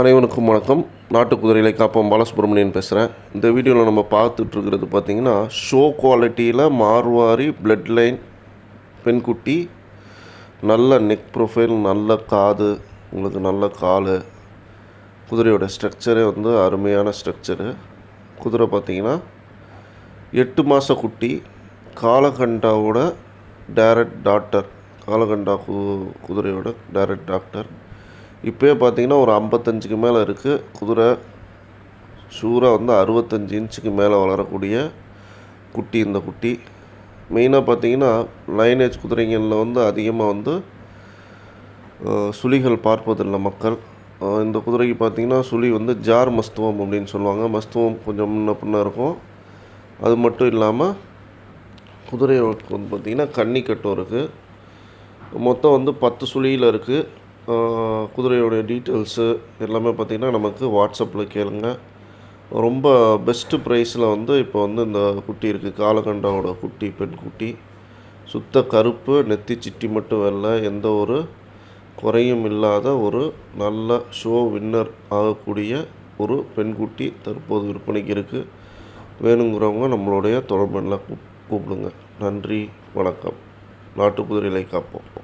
அனைவனுக்கும் வணக்கம். நாட்டு குதிரைகளை காப்போம். பாலசுப்ரமணியன் பேசுகிறேன் இந்த வீடியோவில் நம்ம பார்த்துட்ருக்கிறது பார்த்திங்கன்னா ஷோ குவாலிட்டியில் மார்வாரி பிளட் லைன் பெண்குட்டி நல்ல நெக் ப்ரொஃபைல் நல்ல காது உங்களுக்கு நல்ல கால். குதிரையோட ஸ்ட்ரக்சரே வந்து அருமையான ஸ்ட்ரக்சரு குதிரை பார்த்திங்கன்னா எட்டு மாத குட்டி காலகண்டாவோட டேரக்ட் டாக்டர் காலகண்டா கு குதிரையோட டேரக்ட் டாக்டர் இப்போயே பார்த்தீங்கன்னா ஒரு ஐம்பத்தஞ்சுக்கு மேலே இருக்குது குதிரை ஷூராக வந்து அறுபத்தஞ்சு இன்ச்சுக்கு மேலே வளரக்கூடிய குட்டி இந்த குட்டி. மெயினாக பார்த்தீங்கன்னா லைனேஜ் குதிரைங்களில் வந்து அதிகமாக வந்து சுழிகள் பார்ப்பதில்லை மக்கள். இந்த குதிரைக்கு பார்த்தீங்கன்னா சுழி வந்து ஜார் மஸ்துவம் அப்படின்னு சொல்லுவாங்க. மஸ்துவம் கொஞ்சம் முன்ன பின்ன இருக்கும். அது மட்டும் இல்லாமல் குதிரைக்கு வந்து பார்த்திங்கன்னா கன்னிக்கட்டும் இருக்குது மொத்தம் வந்து பத்து சுழியில் இருக்குது குதிரையோடைய டீட்டெயில்ஸு எல்லாமே பார்த்திங்கன்னா நமக்கு வாட்ஸ்அப்பில் கேளுங்க. ரொம்ப பெஸ்ட்டு ப்ரைஸில் வந்து இப்போ வந்து இந்த குட்டி இருக்குது காலகண்டாவோட குட்டி பெண் குட்டி. சுத்த கருப்பு நெத்தி சிட்டி மட்டும் வெள்ளை எந்த ஒரு குறையும் இல்லாத ஒரு நல்ல ஷோ வின்னர் ஆகக்கூடிய ஒரு பெண்குட்டி தற்போது விற்பனைக்கு இருக்குது வேணுங்கிறவங்க நம்மளுடைய தொடர்புல கூப்பிடுங்க. நன்றி வணக்கம். நாட்டு குதிரைகளை காப்போம்.